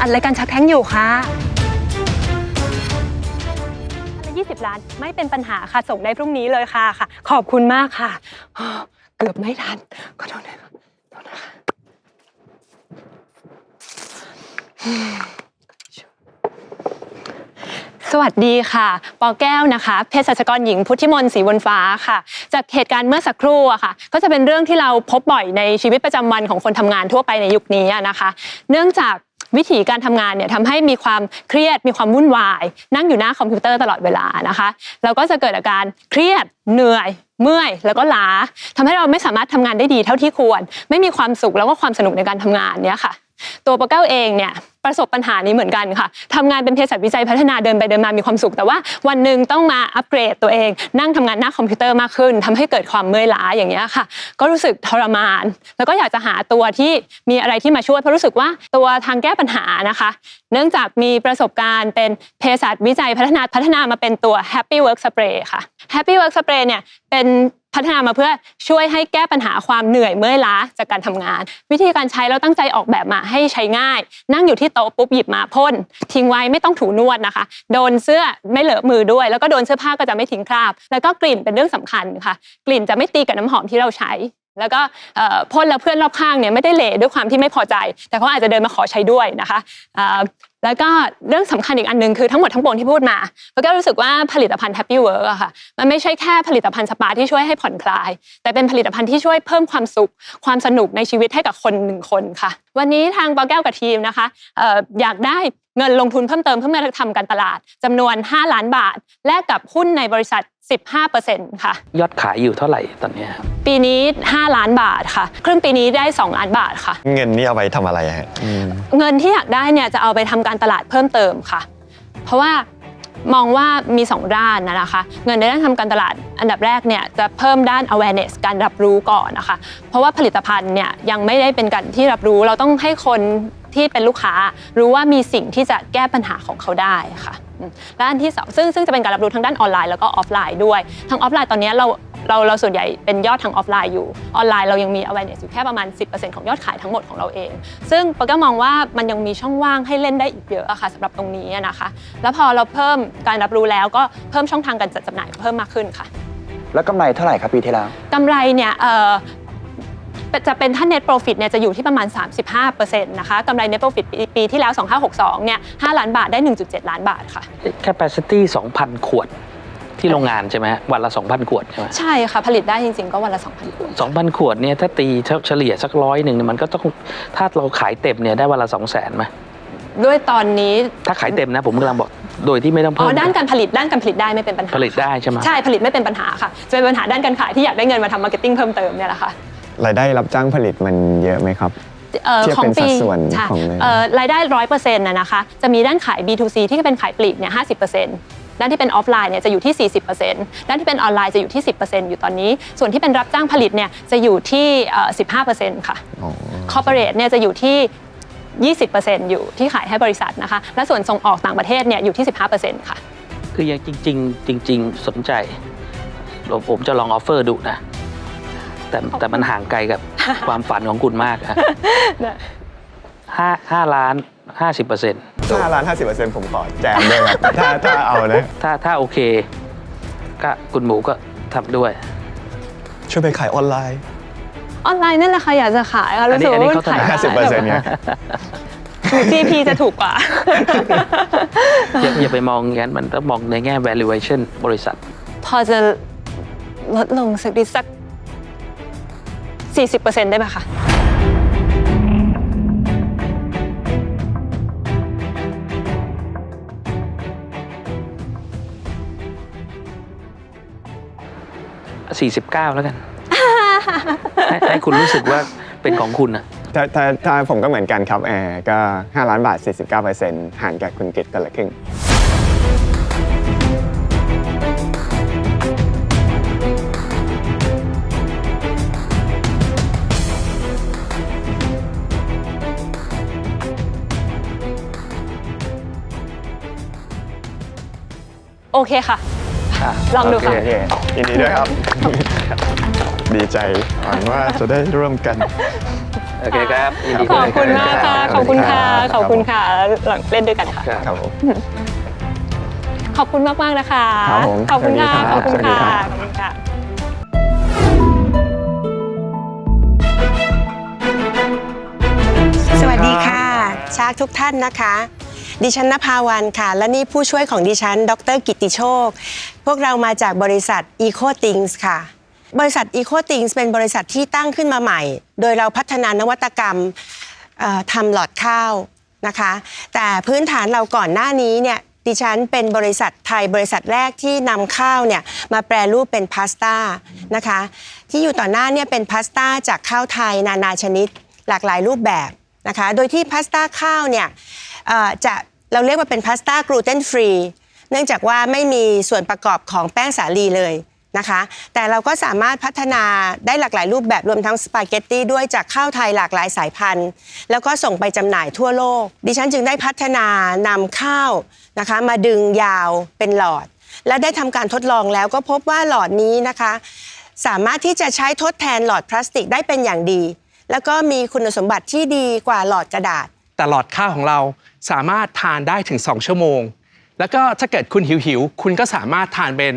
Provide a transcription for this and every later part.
อัดรายการชักแท้งอยู่ค่ะยี่สิบล้านไม่เป็นปัญหาค่ะส่งได้พรุ่งนี้เลยค่ะค่ะ ขอบคุณมากค่ะ เกือบไม่ทันขอโทษนะโทษนะคะสวัสดีค่ะ ปอแก้วนะคะเภสัชกรหญิงพุทธิมนศรีวนฟ้าค่ะ จากเหตุการณ์เมื่อสักครู่อะค่ะ ก็จะเป็นเรื่องที่เราพบบ่อยในชีวิตประจำวันของคนทำงานทั่วไปในยุคนี้นะคะ เนื่องจาก วิธีการทำงานเนี่ยทำให้มีความเครียดมีความวุ่นวาย นั่งอยู่หน้าคอมพิวเตอร์ตลอดเวลานะคะเราก็จะเกิดอาการเครียดเหนื่อยเมื่อยแล้วก็ล้าทำให้เราไม่สามารถทำงานได้ดีเท่าที่ควร ไม่มีความสุขแล้วก็ความสนุกในการทำงานเนี่ยค่ะ ตัวปะเก้าเองเนี่ยประสบปัญหานี้เหมือนกันค่ะทำงานเป็นเภสัชวิจัยพัฒนาเดินไปเดินมามีความสุข แต่ว่าวันหนึ่งต้องมาอัปเกรดตัวเอง นั่งทำงานหน้าคอมพิวเตอร์มากขึ้นทำให้เกิดความเมื่อยล้าอย่างเงี้ยค่ะ ก็รู้สึกทรมาน แล้วก็อยากจะหาตัวที่มีอะไรที่มาช่วยเพราะรู้สึกว่าตัวทางแก้ปัญหานะคะ เนื่องจากมีประสบการณ์เป็นเภสัชวิจัยพัฒนาพัฒนามาเป็นตัว Happy Work Spray ค่ะ Happy Work Spray เนี่ยเป็น พัฒนามาเพื่อช่วยให้แก้ปัญหาความเหนื่อยเมื่อยล้าจากการทำงาน วิธีการใช้เราตั้งใจออกแบบมาให้ใช้ง่าย นั่งอยู่ที่โต๊ะปุ๊บหยิบมาพ่น ทิ้งไว้ไม่ต้องถูนวดนะคะ โดนเสื้อไม่เลอะมือด้วย แล้วก็โดนเสื้อผ้าก็จะไม่ทิ้งคราบ แล้วก็กลิ่นเป็นเรื่องสำคัญค่ะ กลิ่นจะไม่ตีกับน้ำหอมที่เราใช้ แล้วก็พ่อพ่นแล้วเพื่อนรอบข้างเนี่ยไม่ได้เละด้วยความที่ไม่พอใจ แต่เขาอาจจะเดินมาขอใช้ด้วยนะคะแล้วก็เรื่องสำคัญอีกอันหนึ่งคือทั้งหมดทั้งปวงที่พูดมาแล้วก็รู้สึกว่าผลิตภัณฑ์ Happy Work อะค่ะมันไม่ใช่แค่ผลิตภัณฑ์สปาที่ช่วยให้ผ่อนคลาย แต่เป็นผลิตภัณฑ์ที่ช่วยเพิ่มความสุข ความสนุกในชีวิตให้กับคนหนึ่งคนค่ะ วันนี้ทางปอแก้วกับทีมนะคะอยากได้ เงินลงทุนเพิ่มเติมเพื่อมาทำการตลาดจำนวน 5 ล้านบาท แลกกับหุ้นในบริษัท 15%ค่ะ ยอดขายอยู่เท่าไหร่ตอนเนี้ยครับปีนี้ 5 ล้านบาทค่ะ ครึ่งปีนี้ได้ 2 ล้านบาทค่ะ เงินนี่เอาไปทำอะไรอะฮะเงินที่อยากได้เนี่ยจะเอาไปทำการตลาดเพิ่มเติมค่ะ เพราะว่ามองว่ามีสองด้านนะนะคะ เงินในด้านทำการตลาดอันดับแรกเนี่ยจะเพิ่มด้าน awareness การรับรู้ก่อนนะคะ เพราะว่าผลิตภัณฑ์เนี่ยยังไม่ได้เป็นการที่รับรู้เราต้องให้คน ที่เป็นลูกค้ารู้ว่ามีสิ่งที่จะแก้ปัญหาของเขาได้ค่ะอืมและอันที่สองซึ่งซึ่งจะเป็นการรับรู้ทั้งด้านออนไลน์แล้วก็ออฟไลน์ด้วยทางออฟไลน์ตอนนี้เราเราเราส่วนใหญ่เป็นยอดทางออฟไลน์อยู่ออนไลน์เรายังมี awareness อยู่แค่ประมาณ 10%ของยอดขายทั้งหมดของเราเอง ซึ่งปาก็มองว่ามันยังมีช่องว่างให้เล่นได้อีกเยอะอะค่ะสำหรับตรงนี้อะนะคะ แล้วพอเราเพิ่มการรับรู้แล้วก็เพิ่มช่องทางการจัดจำหน่ายเพิ่มมากขึ้นค่ะแล้วกำไรเท่าไหร่ครับปีที่แล้วกำไรเนี่ยเอ่อ จะเป็นท่าน net profit เนี่ยจะอยู่ที่ประมาณ 35%นะคะกำไร net profit ปีปีที่แล้ว 2562 เนี่ย 5 ล้านบาทได้ 1.7 ล้านบาทค่ะ capacity 2,000 ขวดที่โรงงานใช่ไหมฮะวันละ 2,000 ขวดใช่ไหมใช่ค่ะ ผลิตได้จริงๆ ก็วันละ 2,000 ขวด 2,000 ขวดเนี่ยถ้าตีเฉลี่ยสักร้อยหนึ่งเนี่ยมันก็ต้องถ้าเราขายเต็มเนี่ยได้วันละ 2 0 0 0 0นไหมด้วยตอนนี้ถ้าขายเต็มนะผมกำลังบอกโดยที่ไม่ต้องอ๋เพิ่อมด้านการผลิตด้านการผลิตได้ไม่เป็นปัญหาผลิตได้ใช่ไหมใช่ผลิตไม่เป็นปัญหาค่ะจะเป็นปัญหาด้านการขายที่อยากได้เงินมาทำมาร์เก็ตติ้งเพิ่มเติมเนี่ยแหละค่ะ รายได้รับจ้างผลิตมันเยอะไหมครับอ่อเทียบเป็นสัดส่วนใช่ของเงินเอ่อรายได้ร้อยเปอร์เซ็นต์นะนะคะ จะมีด้านขาย B2C ที่เป็นขายปลีกเนี่ยห้าสิบเปอร์เซ็นต์ด้านที่เป็นออฟไลน์เนี่ยจะอยู่ที่ 40%ด้านที่เป็นออนไลน์จะอยู่ที่ 10%อยู่ตอนนี้ ส่วนที่เป็นรับจ้างผลิตเนี่ยจะอยู่ที่เอ่อ15%ค่ะ อ๋อ คอร์ปอเรทเนี่ยจะอยู่ที่ 20%อยู่ที่ขายให้บริษัทนะคะ และส่วนส่งออกต่างประเทศเนี่ยอยู่ที่ 15%ค่ะ คือยังจริง ๆ จริง ๆ สนใจผมผมจะลองออฟเฟอร์ดูนะ แต่แต่มันห่างไกลกับความฝันของคุณมากอะห้าห้าล้านห้าสิบเปอร์เซ็นต์ห้าล้านห้าสิบเปอร์เซ็นต์ผมขอแจมด้วยครับ ถ้าถ้าเอานะถ้าถ้าโอเค ก็คุณหมูก็ทำด้วย ช่วยไปขายออนไลน์ ออนไลน์นั่นแหละค่ะอยากจะขายค่ะอันรู้นี้สึกอันนี้ว่าเขาขายถนัด50%เนี่ยหรือ GP จะถูกกว่า อย่าอย่าไปมองอย่างนั้นมันต้องมองในแง่ valuation บริษัท พอจะลดลงสักนิดสัก 40%ได้ไหมคะ49 แล้วกัน ให้ให้คุณรู้สึกว่าเป็นของคุณอะถ้าถ้าถ้าผมก็เหมือนกันครับแอร์ก็ 5 ล้านบาท 49%ห่างจากคุณกิตกันละครึ่ง เคค่ะลองดูค่ะโอเคยินดีด้วยครับ ดีใจหวังว่าจะได้ร่วมกัน โอเคครับยินดีขด้อวบยคุณมากค่ะ ขอบคุณค่ะ ขอบคุณค่ะหลังเล่นด้วยกันค่ะ ครับ ครับผม ขอบคุณมากมากๆนะคะ ครับผมขอบคุณค่ะสขวัอบสดีคุณครับค่ะ สวัสดีครับ ขอบคุณค่ะ สวัสดีค่ะ ชาร์กทุกท่านนะคะ ดิฉันนภาวันค่ะ และนี่ผู้ช่วยของดิฉัน ดรกิติโชค พวกเรามาจากบริษัท Eco Things ค่ะ บริษัท Eco Things เป็นบริษัทที่ตั้งขึ้นมาใหม่ โดยเราพัฒนานวัตกรรมทำหลอดข้าวนะคะ แต่พื้นฐานเราก่อนหน้านี้เนี่ยดิฉันเป็นบริษัทไทยบริษัทแรกที่นำข้าวเนี่ยมาแปรรูปเป็นพาสต้านะคะ ที่อยู่ต่อหน้าเนี่ยเป็นพาสต้าจากข้าวไทยนานาชนิดหลากหลายรูปแบบนะคะ โดยที่พาสต้าข้าวเนี่ยจะ เราเรียกว่าเป็นพาสต้ากลูเตนฟรีเนื่องจากว่าไม่มีส่วนประกอบของแป้งสาลีเลยนะคะ แต่เราก็สามารถพัฒนาได้หลากหลายรูปแบบรวมทั้งสปาเกตตี้ด้วยจากข้าวไทยหลากหลายสายพันธุ์ แล้วก็ส่งไปจำหน่ายทั่วโลก ดิฉันจึงได้พัฒนานำข้าวนะคะ มาดึงยาวเป็นหลอด และได้ทำการทดลองแล้วก็พบว่าหลอดนี้นะคะ สามารถที่จะใช้ทดแทนหลอดพลาสติกได้เป็นอย่างดี แล้วก็มีคุณสมบัติที่ดีกว่าหลอดกระดาษ แต่หลอดข้าวของเราสามารถทานได้ถึง 2 ชั่วโมง แล้วก็ถ้าเกิดคุณหิวหิวๆคุณก็สามารถทานเป็น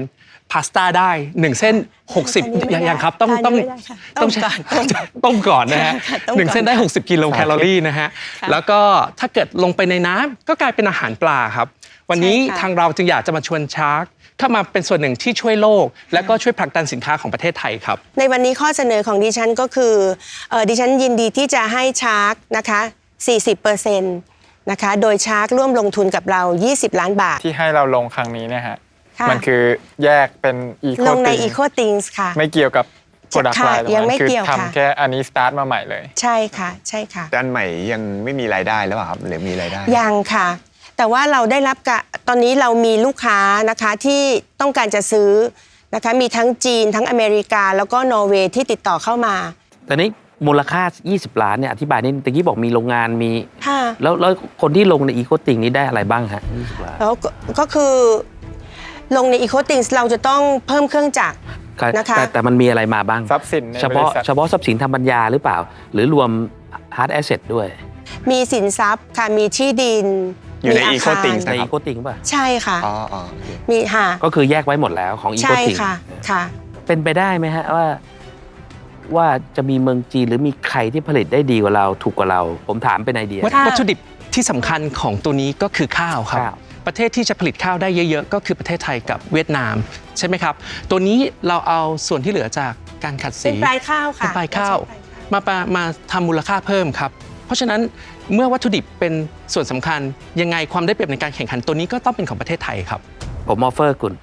พาสต้าได้ 1 เส้น 60ทานนี้ไม่ได้อย่างครับต้องทานนี้ต้องไม่ได้ค่ะต้องต้มก่อนต้มก่อนนะฮะค่ะต้มก่อนหนึ่งเส้นได้ 60 กิโลแคลอรี่นะฮะค่ะแล้วก็ถ้าเกิดลงไปในน้ำก็กลายเป็นอาหารปลาครับ วันนี้ใช่ค่ะทางเราจึงอยากจะมาชวนชาร์กเข้ามาเป็นส่วนหนึ่งที่ช่วยโลก และก็ช่วยผลักดันสินค้าของประเทศไทยครับ ในวันนี้ข้อเสนอของดิฉันก็คือเอ่อดิฉันยินดีที่จะให้ชาร์กนะคะ 40%นะคะ โดยชาร์กร่วมลงทุนกับเรา 20 ล้านบาท ที่ให้เราลงครั้งนี้เนี่ยฮะ ค่ะ มันคือแยกเป็นอีโคลงใน ติง Eco Things ค่ะ ไม่เกี่ยวกับโปรดักต์ค่ะไลน์ตรงยังนั้ไม่นคือเกี่ยวค่ะ ทำแค่อันนี้สตาร์ทมาใหม่เลย ใช่ค่ะ ใช่ค่ะแต่อันใหม่ยังไม่มีรายได้หรือเปล่าครับหรือมีรายได้ ยังค่ะ แต่ว่าเราได้รับกะตอนนี้เรามีลูกค้านะคะที่ต้องการจะซื้อนะคะ มีทั้งจีนทั้งอเมริกา แล้วก็นอร์เวย์ที่ติดต่อเข้ามาแต่นี้ มูลค่า 20 ล้านเนี่ยอธิบายนิดนึงตะกี้บอกมีโรงงานมี ค่ะแล้วแล้วคนที่ลงในอีโคติงนี้ได้อะไรบ้างฮะ20ล้านแล้วก็ก็คือลงใน Eco Things เราจะต้องเพิ่มเครื่องจักร นะคะ แต่แต่มันมีอะไรมาบ้าง ทรัพย์สินในเฉพาะบริษัท เฉพาะทรัพย์สินทางปัญญาหรือเปล่า หรือรวม hard asset ด้วยมีสินทรัพย์ค่ะมีที่ดินอยู่ในมีา Eco คาร Things ในนะครัอีบโคติงป่ะ ใช่ค่ะ อ๋ออ๋อโอเค มีค่ะก็คือแยกไว้หมดแล้วของอีโคใช่ติงค่ะค่ะ เป็นไปได้ไหมฮะว่า ว่าจะมีเมืองจีนหรือมีใครที่ผลิตได้ดีกว่าเราถูกกว่าเรา ผมถามเป็นไอเดีย วัตค่ะวัตถุดิบที่สำคัญของตัวนี้ก็คือข้าวครับ ข้าว ประเทศที่จะผลิตข้าวได้เยอะๆ ก็คือประเทศไทยกับเวียดนาม ใช่ไหมครับ ตัวนี้เราเอาส่วนที่เหลือจากการขัดเป็สีนปลายข้าวค่ะเป็นปลายข้าวไม่ใช่ปลายข้าวมาปะมาทำมูลค่าเพิ่มครับ เพราะฉะนั้นเมื่อวัตถุดิบเป็นส่วนสำคัญ ยังไงความได้เปรียบในการแข่งขันตัวนี้ก็ต้องเป็นของประเทศไทยครับ ผมออฟเฟอร์คุณ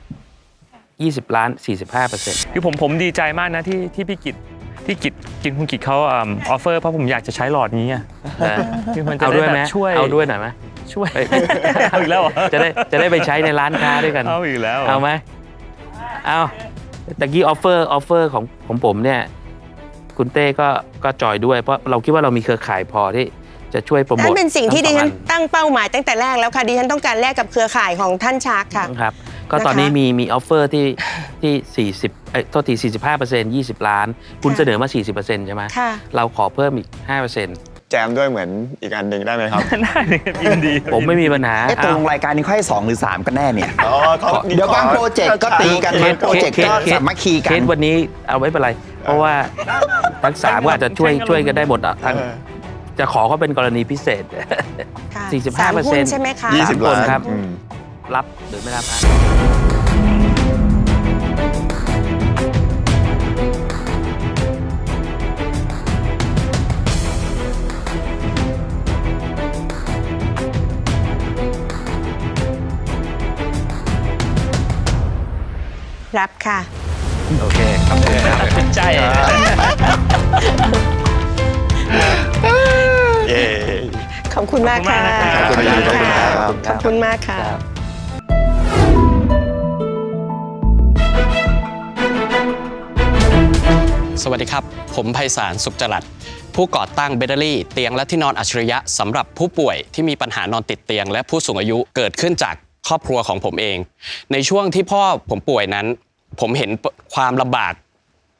20 ล้าน 45เปอร์เซ็นต์ คือผมผมดีใจมากนะที่ที่พี่กิจ ที่กิจกินคุณกิจเขาออฟเฟอร์เพราะผมอยากจะใช้หลอดนี้อะคือมันจะเอาได้ด้วยแบไหมบช่วยเอาด้วยหน่อยไหมช่วยเฮ้ยเอาอีกแล้วเหรอจะได้จะได้ไปใช้ในร้านค้าด้วยกัน เอาอีกแล้วหรเอาไหมเอาตะกี้ออฟเฟอร์ออฟเฟอร์ของของผมเนี่ย คุณเต้ก็ก็จอยด้วย เพราะเราคิดว่าเรามีเครือข่ายพอที่จะช่วยโปรโมทนั่นเป็นสิ่งที่ดิฉันทั้สอตั้งเป้าหมายตั้งแต่แรกแล้วค่ะดิฉันต้องการแลกกับเครือข่ายของท่านชาร์กค่ะ อันครับ ก็ตอนนี้มีมีออฟเฟอร์ที่ที่ 40เอ้ยโทษที 45เปอร์เซ็นต์20 ล้าน คุณค่ะ เสนอมา 40เปอร์เซ็นต์ใช่ไหมค่ะ เราขอเพิ่มอีก5เปอร์เซ็นต์แจมด้วยเหมือนอีกอันหนึ่งได้ไหมครับ ได้เลยยินดีผมไม่มีปัญหาเอ๊ะตกลงอ้าวรายการนี้ค่อยสองหรือ3กันแน่เนี่ย อ๋อเขาเดี๋ยวบางโปรเจกต์ก็ตีกันเคบางสโปรเจกต์ก็เคสสามัคคีกัเคนสวันนี้เอาไว้เป็นไร เพราะว่าทั้งสามก็อาจจะช่วยช่วยกันได้หมดอะทั้งเออ จะขอเขาเป็นกรณีพิเศษ ค่ะ45%สามหุ้นใช่ไหมคะ ยี่สิบสามคนล้านครับ อืม รับหรือไม่รับฮะรับค่ะ โอเคครับผมครับใจเย้ ขอบคุณมากค่ะ ขอบคุณมากนะครับขอบคุณมากค่ะ สวัสดีครับ ผมไพศาลสุขจรัสผู้ก่อตั้งเบเดอรี่เตียงและที่นอนอัจฉริยะสำหรับผู้ป่วยที่มีปัญหานอนติดเตียง และผู้สูงอายุเกิดขึ้นจากครอบครัวของผมเอง ในช่วงที่พ่อผมป่วยนั้น ผมเห็นความลำบาก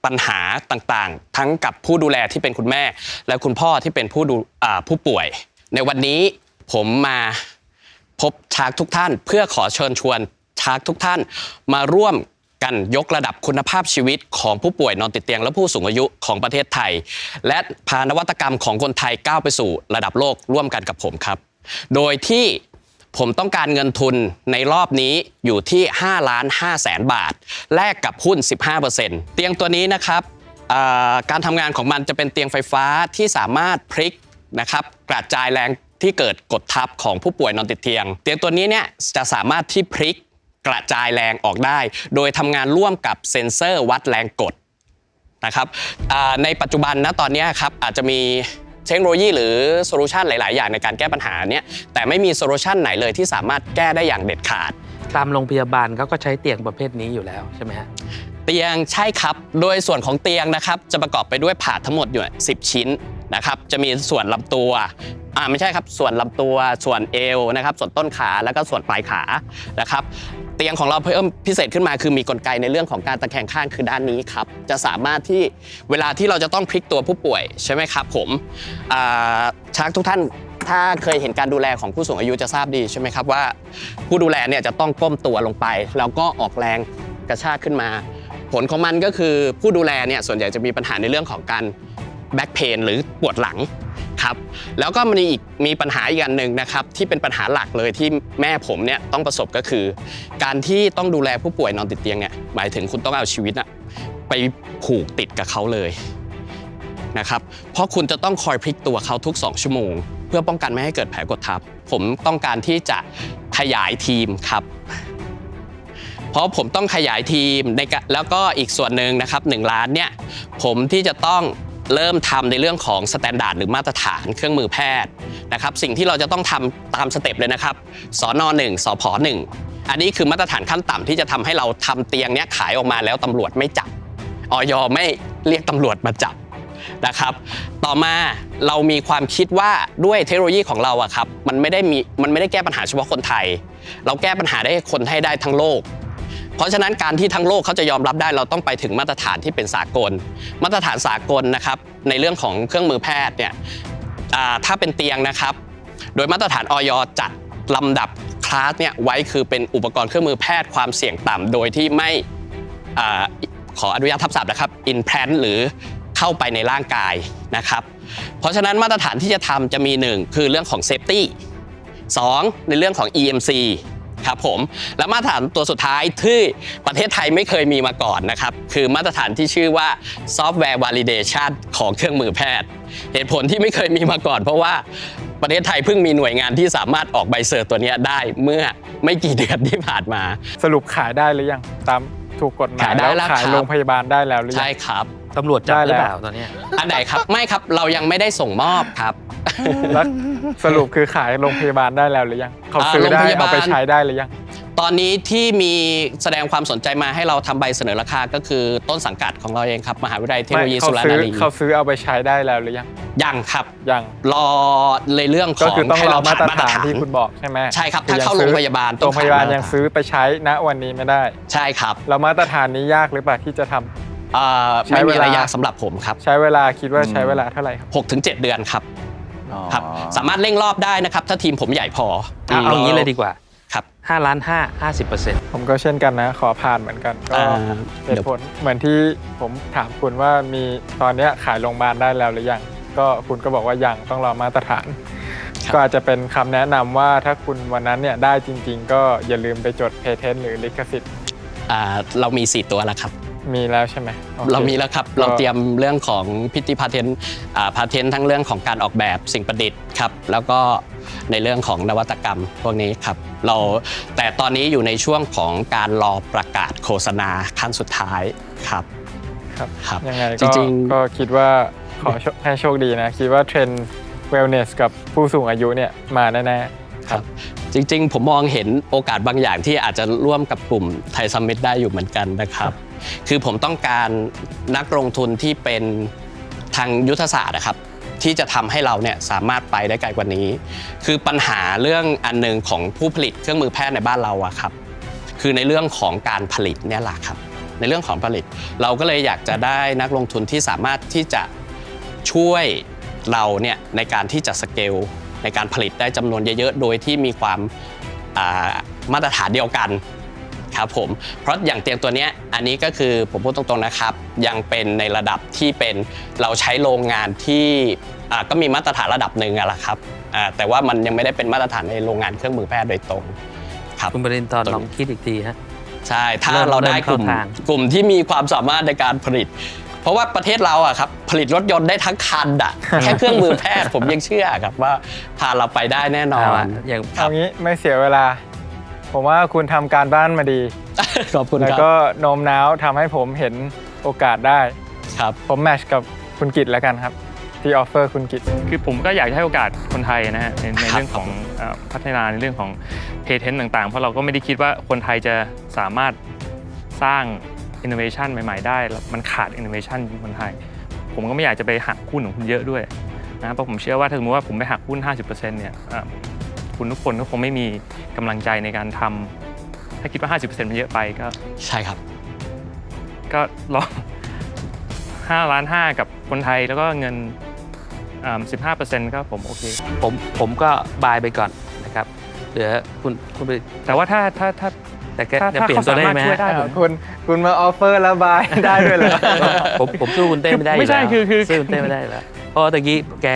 ปัญหาต่างๆ ทั้งกับผู้ดูแลที่เป็นคุณแม่ และคุณพ่อที่เป็นผู้ดูผู้ป่วย ในวันนี้ผมมาพบชาร์กทุกท่าน เพื่อขอเชิญชวนชาร์กทุกท่าน มาร่วม กันยกระดับคุณภาพชีวิตของผู้ป่วยนอนติดเตียงและผู้สูงอายุของประเทศไทย และพานวัตกรรมของคนไทยก้าวไปสู่ระดับโลกร่วมกันกับผมครับ โดยที่ผมต้องการเงินทุนในรอบนี้อยู่ที่5ล้าน5แสนบาท แลกกับหุ้น 15%เตียงตัวนี้นะครับการทำงานของมันจะเป็นเตียงไฟฟ้าที่สามารถพลิกนะครับกระจายแรงที่เกิดกดทับของผู้ป่วยนอนติดเตียง เตียงตัวนี้เนี่ยจะสามารถที่พลิก กระจายแรงออกได้ โดยทำงานร่วมกับเซ็นเซอร์วัดแรงกดนะครับอ่าในปัจจุบันนะตอนเนี้ยครับอาจจะมีเทคโนโลยีหรือโซลูชันหลาย ๆ อย่างในการแก้ปัญหาเนี้ยแต่ไม่มีโซลูชันไหนเลยที่สามารถแก้ได้อย่างเด็ดขาด ตามโรงพยาบาลเขาก็ใช้เตียงประเภทนี้อยู่แล้วใช่ไหมฮะเตียงใช่ครับ โดยส่วนของเตียงนะครับจะประกอบไปด้วยผาดทั้งหมดอยู่10 ชิ้น นะครับจะมีส่วนลำตัวอ่าไม่ใช่ครับส่วนลำตัวส่วนเอวนะครับ ส่วนต้นขาแล้วก็ส่วนปลายขานะครับ เตียงของเราเพิ่มพิเศษขึ้นมาคือมีกลไกในเรื่องของการตะแคงข้างคือด้านนี้ครับจะสามารถที่เวลาที่เราจะต้องพลิกตัวผู้ป่วยใช่ไหมครับผมอ่าชักทุกท่านถ้าเคยเห็นการดูแลของผู้สูงอายุจะทราบดีใช่ไหมครับว่า ผู้ดูแลเนี่ยจะต้องก้มตัวลงไป แล้วก็ออกแรงกระชากขึ้นมา ผลของมันก็คือผู้ดูแลเนี่ยส่วนใหญ่จะมีปัญหาในเรื่องของการ แบ็กเพนหรือปวดหลังครับแล้วก็มีอีกมีปัญหาอีกอันหนึ่งนะครับที่เป็นปัญหาหลักเลยที่แม่ผมเนี่ยต้องประสบก็คือ การที่ต้องดูแลผู้ป่วยนอนติดเตียงเนี่ยหมายถึงคุณต้องเอาชีวิตอะไปผูกติดกับเขาเลยนะครับเพราะคุณจะต้องคอยพลิกตัวเขาทุก 2 ชั่วโมง เพื่อป้องกันไม่ให้เกิดแผลกดทับ ผมต้องการที่จะขยายทีมครับ เพราะผมต้องขยายทีมในแล้วก็อีกส่วนหนึ่งนะครับ1ล้านเนี่ยผมที่จะต้อง เริ่มทำในเรื่องของสแตนดาร์ดหรือมาตรฐานเครื่องมือแพทย์นะครับสิ่งที่เราจะต้องทำตามสเต็ปเลยนะครับสอนหนึ่งสพหนึ่งอันนี้คือมาตรฐานขั้นต่ำที่จะทำให้เราทำเตียงเนี้ยขายออกมาแล้วตำรวจไม่จับออยไม่เรียกตำรวจมาจับนะครับ ต่อมาเรามีความคิดว่าด้วยเทคโนโลยีของเราอะครับมันไม่ได้มีมันไม่ได้แก้ปัญหาเฉพาะคนไทย เราแก้ปัญหาได้คนให้ได้ทั้งโลก เพราะฉะนั้นการที่ทั้งโลกเขาจะยอมรับได้เราต้องไปถึงมาตรฐานที่เป็นสากล มาตรฐานสากลนะครับในเรื่องของเครื่องมือแพทย์เนี่ยถ้าเป็นเตียงนะครับ โดยมาตรฐานออยจัดลำดับคลาสเนี่ยไว้คือเป็นอุปกรณ์เครื่องมือแพทย์ความเสี่ยงต่ำโดยที่ไม่ขออนุญาตทับศัพท์นะครับ implant หรือเข้าไปในร่างกายนะครับเพราะฉะนั้นมาตรฐานที่จะทำจะมีหนึ่งคือเรื่องของ safety 2ในเรื่องของ EMC ครับผมและมาตรฐานตัวสุดท้ายที่ประเทศไทยไม่เคยมีมาก่อนนะครับ คือมาตรฐานที่ชื่อว่า Software Validation ของเครื่องมือแพทย์ เหตุผลที่ไม่เคยมีมาก่อน เพราะว่าประเทศไทยเพิ่งมีหน่วยงานที่สามารถออกใบเซอร์ตัวเนี้ยได้เมื่อไม่กี่เดือนที่ผ่านมา สรุปขายได้หรือยังตามถูกกฎหมายขายได้แล้วขายครับโรงพยาบาลได้แล้วหรือยัใช่งครับ ตำรวจจับหรือได้แล้วเปล่าตอนเนี้ยอันไหนครับไม่ครับเรายังไม่ได้ส่งมอบครับ แล้วสรุปคือขายโรงพยาบาลได้แล้วหรือยังเขาซื้ออ่าโรงได้พยาบาลเอาไปใช้ได้หรือยัง ตอนนี้ที่มีแสดงความสนใจมาให้เราทำใบเสนอราคาก็คือต้นสังกัดของเราเองครับมหาวิทยาลัยเทคโนโลยีไม่เขาสุราซื้อนารีเขาซื้อเอาไปใช้ได้แล้วหรือยังยังครับยังรอในเรื่องขก็องคือต้องให้รอเรามาผ่านตรมาตรฐานฐานที่คุณบอกใช่ไหมใช่ครับอถ้าเข้าซื้อโรงพยาบาลต้โรองงพยาบาลผ่านมาตรฐานยังซื้อไปใช้ณวันนี้ไม่ได้ ใช่ครับแล้วมาตรฐานนี้ยากหรือเปล่าที่จะทำเอ่อใช้ไม่มีอะไรเวลายยากสำหรับผมครับใช้เวลาคิดว่าใช้เวลาเท่าไหร่ครับ 6ถึง7เดือนครับครับ สามารถเร่งรอบได้นะครับ ถ้าทีมผมใหญ่พอเอาเอางี้เลยดีกว่าครับ5ล้าน5 50เปอร์เซ็นต์ผมก็เช่นกันนะ ขอผ่านเหมือนกันก็อ่าเหตุผลเหมือนที่ผมถามคุณว่ามีตอนเนี้ยขายโรงพยาบาลได้แล้วหรือยังก็คุณก็บอกว่ายังต้องรอมาตรฐานก็อาจจะเป็นคำแนะนำว่าถ้าคุณวันนั้นเนี่ยได้จริง ๆ ก็อย่าลืมไปจดเพเทนหรือลิขสิทธิ์ อ่าเรามี 4 ตัวแล้วครับ มีแล้วใช่ไหมโอค เรามีแล้วครับ เราเตรียมเรื่องของพิธีพาเทนพาเทนทั้งเรื่องของการออกแบบสิ่งประดิษฐ์ครับ แล้วก็ในเรื่องของนวัตกรรมพวกนี้ครับ เราแต่ตอนนี้อยู่ในช่วงของการรอประกาศโฆษณาขั้นสุดท้ายครับ ครับ ครับ ยังไงจก็ริงก็คิดว่าขอโชคให้โชคดีนะ คิดว่าเทรนด์ wellness กับผู้สูงอายุเนี่ยมาแน่ๆครับ จริง ๆ ผมมองเห็นโอกาสบางอย่างที่อาจจะร่วมกับกลุ่มไทยซัมมิตได้อยู่เหมือนกันนะครับ คือผมต้องการนักลงทุนที่เป็นทางยุทธศาสตร์นะครับ ที่จะทำให้เราเนี่ยสามารถไปได้ไกลกว่านี้ คือปัญหาเรื่องอันหนึ่งของผู้ผลิตเครื่องมือแพทย์ในบ้านเราอะครับคือในเรื่องของการผลิตเนี่ยแหละครับ ในเรื่องของผลิต เราก็เลยอยากจะได้นักลงทุนที่สามารถที่จะช่วยเราเนี่ยในการที่จะสเกล ในการผลิตได้จำนวนเยอะๆ โดยที่มีความอ่ามาตรฐานเดียวกันครับผมเพราะอย่างเตียงตัวเนี้ยอันนี้ก็คือผมพูดตรงๆนะครับ ยังเป็นในระดับที่เป็นเราใช้โรงงานที่อ่าก็มีมาตรฐานระดับหนึ่งอะแหละครับอ่าแต่ว่ามันยังไม่ได้เป็นมาตรฐานในโรงงานเครื่องมือแพทย์โดยตรงครับคุณบรินทร์ลองคิดอีกทีฮะใช่ถ้าเริ่มเราได้กลุ่มเริ่มเข้าทางกลุ่มที่มีความสามารถในการผลิต เพราะว่าประเทศเราอะครับผลิตรถยนต์ได้ทั้งคันอะแค่เครื่องมือแพทย์ผมยังเชื่อครับว่าพาเราไปได้แน่นอเอานอะอย่างครับเอางี้ไม่เสียเวลา ผมว่าคุณทำการบ้านมาดี ขอบคุณแล้วครับก็โน้มน้าวทำให้ผมเห็นโอกาสได้ ครับ ผมแมทชกับคุณกิตแล้วกันครับ ที่ออฟเฟอร์คุณกิต คือผมก็อยากจะให้โอกาสคนไทยนะฮะในในครับเรื่องของเอ่อพัฒนาในเรื่องของเพเทนต์ต่างๆ เพราะเราก็ไม่ได้คิดว่าคนไทยจะสามารถสร้าง อินโนเวชันใหม่ ๆ ได้แล้วมันขาดอินโนเวชันคนไทย ผมก็ไม่อยากจะไปหักหุ้นของคุณเยอะด้วยนะเพราะผมเชื่อว่าถ้าสมมติว่าผมไปหักหุ้น 50%เนี่ยเอ่อคุณทุกคนก็คงไม่มีกำลังใจในการทำถ้าคิดว่า 50%มันเยอะไปก็ใช่ครับ ก็ลอง5ล้าน5กับคนไทยแล้วก็เงินอ่า15%ก็ผมโอเค ผมผมก็บายไปก่อนนะครับเหลือคุณคุณบรินทร์แต่ว่าถ้าถ้าถ้า แต่แกถ้าจะถ้าเปลี่ยนเขาตัวสาได้มารถไหมช่วยฮะได้ ผม คุณคุณมาออฟเฟอร์แล้วบายได้ด้วยเหรอ ผมผมสู้คุณเต้ไม่ได้อยู่ไม่ใช่แล้วคือคือ สู้คุณเต้ไม่ได้อยู่แล้วเพราะว่าตะกี้แก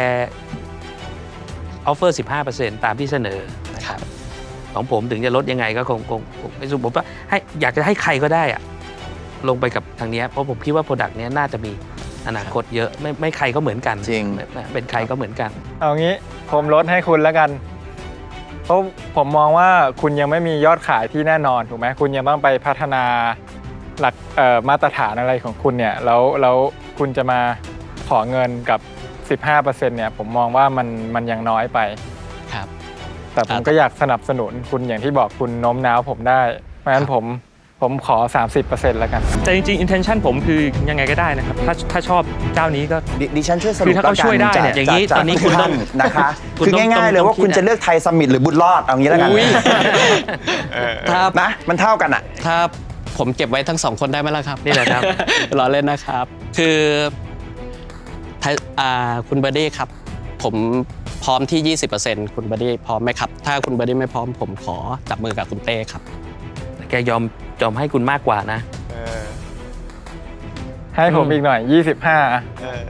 ออฟเฟอร์15%ตามที่เสนอนะครับของผมถึงจะลดยังไงก็คงคงคงไม่สู้ผมว่าให้อยากจะให้ใครก็ได้อะลงไปกับทางเนี้ยเพราะผมคิดว่าโปรดักต์เนี้ยน่าจะมีอนาคตเยอะไม่ไม่ใครก็เหมือนกันจริง ไม่ไม่เป็นใครก็เหมือนกัน เอางี้ผมลดให้คุณแล้วกัน เพราะผมมองว่าคุณยังไม่มียอดขายที่แน่นอนถูกไหมคุณยังต้องไปพัฒนาหลักเอ่อมาตรฐานอะไรของคุณเนี่ยแล้วแล้วคุณจะมาขอเงินกับ 15%เนี่ยผมมองว่ามันมันยังน้อยไป ครับ แต่ผมก็อยากสนับสนุนคุณอย่างที่บอกคุณโน้มน้าวผมได้เพราะฉะนั้นผม ผมขอ 30%แล้วกัน แต่จริงๆ intention ผมคือยังไงก็ได้นะครับ ถ้าถ้าชอบเจ้านี้ก็ ดิดิฉันช่วยสรุคืปอถ้าเขาช่วยได้แล้วกัเนี่ยอย่างนี้จากตอนนี้จากคุณที่ต้องท่านนะคะคุณคือต้องง่ายๆเลยต้องว่าคุณคิดอะจะเลือกไทยสมิธหรือบุญรอดเอางี้แล้วกันอุ๊ย ถ้านะมันเท่ากันอะ ถ้าผมเก็บไว้ทั้งสองคนได้ไหมล่ะครับ นี่แหละครับรอเล่นนะครับ คือไทยอ่าคุณเบอร์ดี้ครับ ผมพร้อมที่ 20%คุณเบอร์ดี้พร้อมไหมครับ ถ้าคุณเบอร์ดี้ไม่พร้อมผมขอจับมือกับคุณเต้ครับแกยอมยอมให้คุณมากกว่านะให้ผมอืมอีกหน่อย 25อะ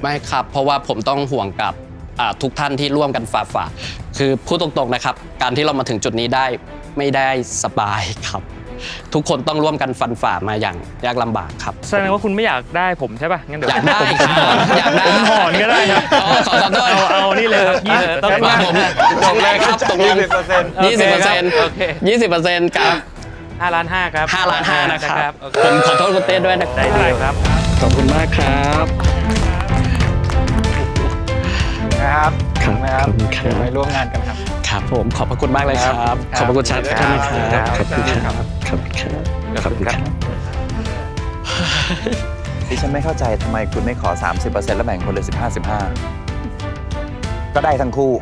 ไม่ครับ เพราะว่าผมต้องห่วงกับอ่าทุกท่านที่ร่วมกันฝ่าฝ่าคือพูดตรงๆนะครับ การที่เรามาถึงจุดนี้ได้ไม่ได้สบายครับ ทุกคนต้องร่วมกันฟันฝ่ามาอย่างยากลำบากครับ แสดงว่าคุณไม่อยากได้ผมใช่ป่ะงั้นเดี๋ยวอยากได้ครับอยากได้ผมถอนก็ได้ครับอ๋อขอขอโทษเอาเอานี่เลยครับยี่สิบต้องงั้นมาผมจบเลยครับตกลง20%ยี่สิบเปอร์เซ็นต์โอเคยี่สิบเปอร์เซ็นต์กับ 5ล้าน5ครับห้าล้านห้านะครับโอเคผมขอโทษคุณเต้ด้วยนะได้เลยครับขอบคุณมากครับนะครับครับนะครับขอบคุณครับเดี๋ยวไปร่วมงานกันครับครับผมขอบพระคุณมากเลยครับครับขอบพระคุณชัดท่านนะครับครับขอบคุณครับขอบคุณครับขอบคุณครับดิฉันไม่เข้าใจทำไมคุณไม่ขอ 30%แล้วแบ่งคนเลย15 15 ก็ได้ทั้งคู่